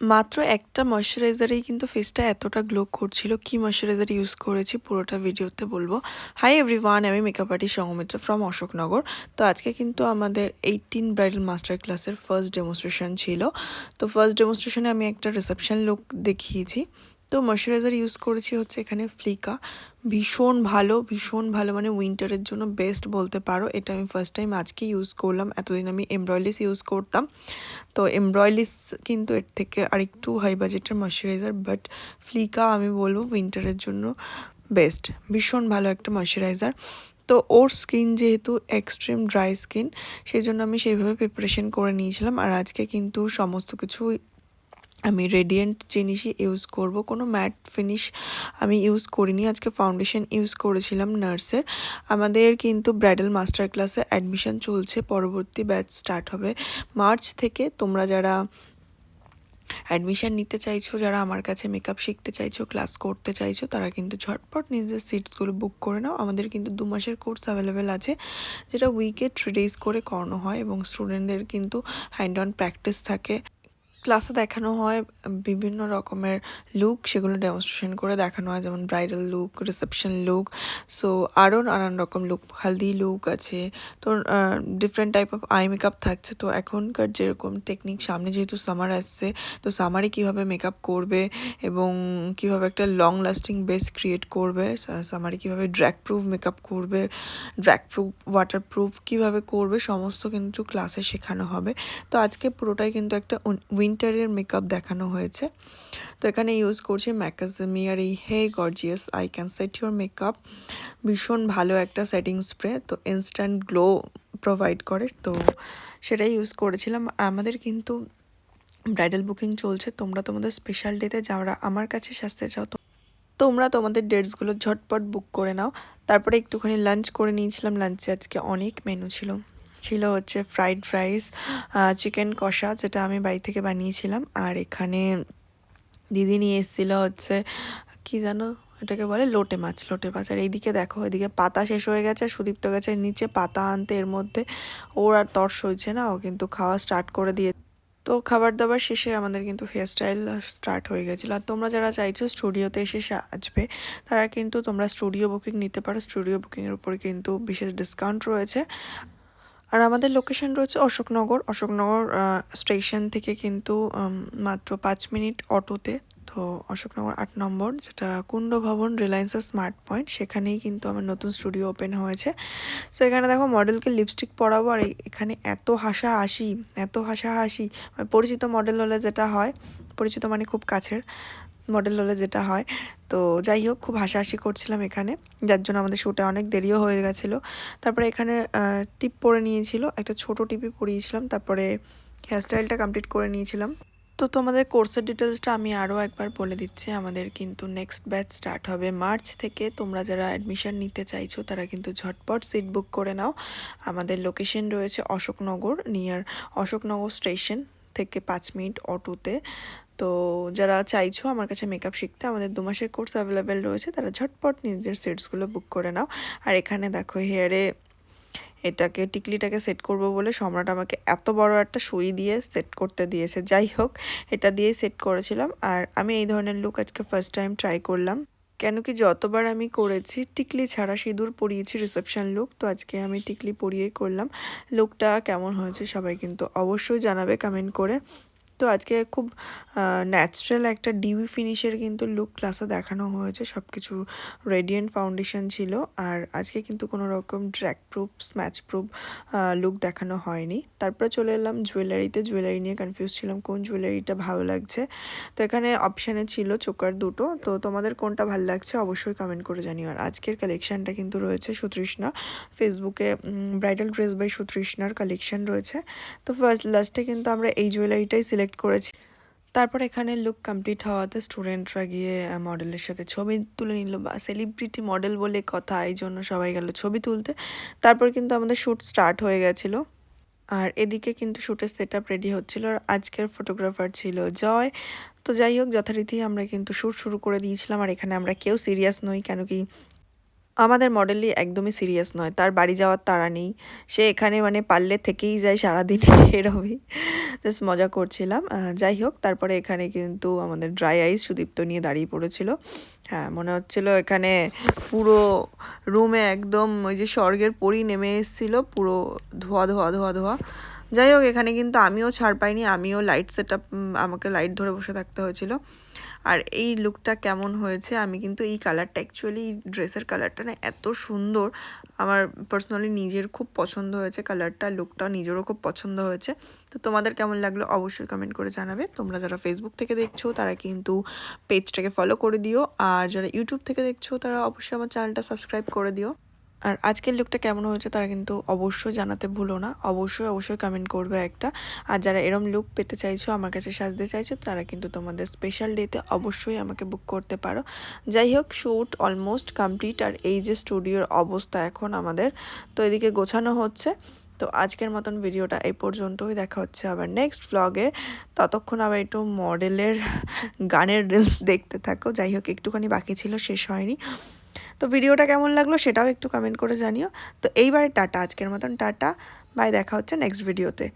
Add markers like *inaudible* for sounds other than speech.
মাত্র একটা ময়শ্চারাইজারেই কিন্তু ফেসটা এতটা গ্লো করছিল। কি ময়শ্চারাইজার ইউজ করেছি পুরোটা ভিডিওতে বলব। হাই এভরিওয়ান আমি makeup artist Sanghamitra from Ashoknagar. তো আজকে কিন্তু আমাদের এইটিন ব্রাইডাল মাস্টার ক্লাসের ফার্স্ট ডেমনস্ট্রেশন ছিল। তো ফার্স্ট ডেমনস্ট্রেশনে আমি একটা রিসেপশন লুক দেখিয়েছি। তো ময়শ্চারাইজার ইউজ করেছি হচ্ছে এখানে ফ্লিকা ভীষণ ভালো ভীষণ ভালো মানে উইন্টারের জন্য বেস্ট বলতে পারো। এটা আমি ফার্স্ট টাইম আজকে ইউজ করলাম। এতদিন আমি এমব্রয়লিস ইউজ করতাম। তো এমব্রয়লিস কিন্তু এর থেকে আরেকটু হাই বাজেটের ময়শ্চারাইজার বাট ফ্লিকা আমি বলব উইন্টারের জন্য বেস্ট ভীষণ ভালো একটা ময়শ্চারাইজার তো ওর স্কিন যেহেতু এক্সট্রিম ড্রাই স্কিন সেই জন্য আমি সেইভাবে প্রিপারেশন করে নিয়েছিলাম। আর আজকে কিন্তু সমস্ত কিছু আমি রেডিয়েন্ট জিনিসই ইউজ করব। কোনো ম্যাট ফিনিশ আমি ইউজ করিনি। আজকে ফাউন্ডেশন ইউজ করেছিলাম নার্সের। আমাদের কিন্তু ব্রাইডাল মাস্টার ক্লাসে অ্যাডমিশন চলছে। পরবর্তী ব্যাচ স্টার্ট হবে মার্চ থেকে। তোমরা যারা অ্যাডমিশান নিতে চাইছো, যারা আমার কাছে মেকআপ শিখতে চাইছো ক্লাস করতে চাইছো, তারা কিন্তু ঝটপট নিজের সিটসগুলো বুক করে নাও। আমাদের কিন্তু দু মাসের কোর্স অ্যাভেলেবেল আছে, যেটা উইকে থ্রি ডেজ করে করানো হয় এবং স্টুডেন্টদের কিন্তু হ্যান্ড অন প্র্যাকটিস থাকে। ক্লাসে দেখানো হয় বিভিন্ন রকমের লুক সেগুলো ডেমনস্ট্রেশন করে দেখানো হয়, যেমন bridal look reception look so আরও নানান রকম লুক হালদি লুক আছে। তো different type of eye makeup থাকছে। তো এখনকার যেরকম টেকনিক সামনে যেহেতু সামার আসছে, তো সামারে কীভাবে মেকআপ করবে এবং কীভাবে একটা লং লাস্টিং বেস ক্রিয়েট করবে সামারে কীভাবে ড্র্যাক প্রুফ মেকআপ করবে ড্র্যাক প্রুফ ওয়াটার প্রুফ কীভাবে করবে, সমস্ত কিন্তু ক্লাসে শেখানো হবে। তো আজকে পুরোটাই কিন্তু একটা উইন উইন্টারের মেকআপ দেখানো হয়েছে। তো এখানে ইউজ করছি ম্যাকাজমিয়ার এই hey gorgeous I can set your makeup. ভীষণ ভালো একটা সেটিং স্প্রে, তো ইনস্ট্যান্ট গ্লো প্রোভাইড করে। তো সেটাই ইউজ করেছিলাম। আমাদের কিন্তু ব্রাইডাল বুকিং চলছে। তোমরা তোমাদের স্পেশাল ডেতে যারা আমার কাছে সাজতে চাও তোমরা তোমাদের ডেটসগুলো ঝটপট বুক করে নাও। তারপরে একটুখানি লাঞ্চ করে নিয়েছিলাম। লাঞ্চে আজকে অনেক মেনু ছিল। ছিল হচ্ছে ফ্রাইড রাইস চিকেন কষা যেটা আমি বাড়ি থেকে বানিয়েছিলাম। আর এখানে দিদি নিয়ে এসেছিল হচ্ছে, কি জানো এটাকে বলে? লোটে মাছ লোটে মাছ। আর এইদিকে দেখো, এদিকে পাতা শেষ হয়ে গেছে আর সুদীপ্ত গাছের নিচে পাতা আনতে এর মধ্যে ওর আর তর হয়েছে না, ও কিন্তু খাওয়া স্টার্ট করে দিয়ে তো খাবার দাবার শেষে আমাদের কিন্তু হেয়ারস্টাইল স্টার্ট হয়ে গেছিল। আর তোমরা যারা চাইছো স্টুডিওতে এসে সাজবে, তারা কিন্তু তোমরা স্টুডিও বুকিং নিতে পারো। স্টুডিও বুকিংয়ের উপরে কিন্তু বিশেষ ডিসকাউন্ট রয়েছে। আর আমাদের লোকেশন রয়েছে অশোকনগর। অশোকনগর স্টেশন থেকে কিন্তু মাত্র পাঁচ মিনিট অটোতে। তো অশোকনগর আট নম্বর, যেটা কুণ্ড ভবন রিলায়েন্সের স্মার্ট পয়েন্ট সেখানেই কিন্তু আমার নতুন স্টুডিও ওপেন হয়েছে। সো এখানে দেখো মডেলকে লিপস্টিক পরাবো, আর এখানে এত হাসা হাসি এত হাসা হাসি মানে পরিচিত মডেল হলে যেটা হয়, পরিচিত মানে খুব কাছের। মডেল হলে যেটা হয়। তো যাই হোক, খুব হাসাহাসি করছিলাম এখানে। যার জন্য আমাদের শ্যুটে অনেক দেরিও হয়ে গেছিল। তারপরে এখানে টিপ পরে নিয়েছিল, একটা ছোট টিপই পরিয়েছিলাম। তারপরে হেয়ারস্টাইলটা কমপ্লিট করে নিয়েছিলাম। তো তোমাদের কোর্সের ডিটেলসটা আমি আরও একবার বলে দিচ্ছি। আমাদের কিন্তু নেক্সট ব্যাচ স্টার্ট হবে মার্চ থেকে। তোমরা যারা অ্যাডমিশান নিতে চাইছো, তারা কিন্তু ঝটপট সিট বুক করে নাও। আমাদের লোকেশন রয়েছে অশোকনগর নিয়ার অশোকনগর স্টেশন থেকে পাঁচ মিনিট অটোতে তো যারা চাইছো আমার কাছে মেকআপ শিখতে, আমাদের দু মাসের কোর্স অ্যাভেলেবেল রয়েছে, তারা ঝটপট নিজের সেটসগুলো বুক করে নাও। আর এখানে দেখো হেয়ারে এটাকে, টিকলিটাকে সেট করব বলে সম্রাট আমাকে এত বড় একটা সুই দিয়ে সেট করতে দিয়েছে। যাই হোক, এটা দিয়েই সেট করেছিলাম। আর আমি এই ধরনের লুক আজকে ফার্স্ট টাইম ট্রাই করলাম। কেন কি যতবার আমি করেছি, টিকলি ছাড়া সিঁদুর পরিয়েছি রিসেপশন লুক তো আজকে আমি টিকলি পরিয়েই করলাম। লুকটা কেমন হয়েছে সবাই কিন্তু অবশ্যই জানাবে কমেন্ট করে। তো আজকে খুব ন্যাচারাল একটা ডিউই ফিনিশের কিন্তু লুক ক্লাসে দেখানো হয়েছে। সব কিছু রেডিয়েন্ট ফাউন্ডেশন ছিল। আর আজকে কিন্তু কোনো রকম ড্র্যাক প্রুফ স্ম্যাচ প্রুফ লুক দেখানো হয়নি। তারপরে চলে এলাম জুয়েলারিতে জুয়েলারি নিয়ে কনফিউজ ছিলাম, কোন জুয়েলারিটা ভালো লাগছে? তো এখানে অপশানে ছিল চোকার দুটো। তো তোমাদের কোনটা ভালো লাগছে অবশ্যই কমেন্ট করে জানিও। আর আজকের কালেকশানটা কিন্তু রয়েছে সুতৃষ্ণা। ফেসবুকে ব্রাইডাল ড্রেস বাই সুতৃষ্ণার কালেকশান রয়েছে। তো ফার্স্ট লাস্টে কিন্তু আমরা এই জুয়েলারিটাই সিলেক্ট সিলেক্ট করেছি। তারপর এখানে লুক কমপ্লিট হওয়াতে স্টুডেন্টরা গিয়ে মডেলের সাথে ছবি তুলে নিল বা সেলিব্রিটি মডেল বলে কথা, এই জন্য সবাই গেল ছবি তুলতে। তারপর কিন্তু আমাদের শ্যুট স্টার্ট হয়ে গেছিল। আর এদিকে কিন্তু শ্যুটের সেট আপ রেডি হচ্ছিল। আর আজকের ফটোগ্রাফার ছিল জয়। তো যাই হোক, যথারীতি আমরা কিন্তু শ্যুট শুরু করে দিয়েছিলাম। আর এখানে আমরা কেউ সিরিয়াস নই, কেন কি আমাদের মডেলই একদমই সিরিয়াস নয়। তার বাড়ি যাওয়ার তাড়া নেই। সে এখানে মানে পারলে থেকেই যায় সারাদিন। *laughs* এরমই। জাস্ট মজা করছিলাম। যাই হোক, তারপরে এখানে কিন্তু আমাদের ড্রাই আইস সুদীপ্ত নিয়ে দাঁড়িয়ে পড়েছিল। হ্যাঁ মনে হচ্ছিল এখানে পুরো রুমে একদম ওই যে স্বর্গের পরি নেমে এসেছিল। পুরো ধোয়া ধোয়া ধোয়া ধোয়া। যাই হোক এখানে কিন্তু আমিও ছাড় পাইনি, আমিও লাইট সেট আমাকে লাইট ধরে বসে থাকতে হয়েছিল। আর এই লুকটা কেমন হয়েছে, আমি কিন্তু এই কালারটা অ্যাকচুয়ালি ড্রেসের কালারটা না এত সুন্দর। আমার পার্সোনালি নিজের খুব পছন্দ হয়েছে কালারটা লুকটা নিজেরও খুব পছন্দ হয়েছে। তো তোমাদের কেমন লাগল অবশ্যই কমেন্ট করে জানাবে। তোমরা যারা ফেসবুক থেকে দেখছ, তারা কিন্তু পেজটাকে ফলো করে দিও। আর যারা ইউটিউব থেকে দেখছ, তারা অবশ্যই আমার চ্যানেলটা সাবস্ক্রাইব করে দিও। আর আজকের লুকটা কেমন হয়েছে তারা কিন্তু অবশ্যই জানাতে ভুলো না। অবশ্যই অবশ্যই কমেন্ট করবে একটা। আর যারা এরম লুক পেতে চাইছো, আমার কাছে সাজতে চাইছো, তারা কিন্তু তোমাদের স্পেশাল ডেতে অবশ্যই আমাকে বুক করতে পারো। যাই হোক শ্যুট অলমোস্ট কমপ্লিট আর এই যে স্টুডিওর অবস্থা এখন আমাদের, তো এদিকে গোছানো হচ্ছে। তো আজকের মতন ভিডিওটা এই পর্যন্তই। দেখা হচ্ছে আবার নেক্সট ভ্লগে ততক্ষণ আবার একটু মডেলের গানের রিলস দেখতে থাকো। যাই হোক, একটুখানি বাকি ছিল, শেষ হয়নি। তো ভিডিওটা কেমন লাগল সেটাও একটু কমেন্ট করে জানিও। তো এইবারে টাটা, আজকের মতন টাটা বাই দেখা হচ্ছে নেক্সট ভিডিওতে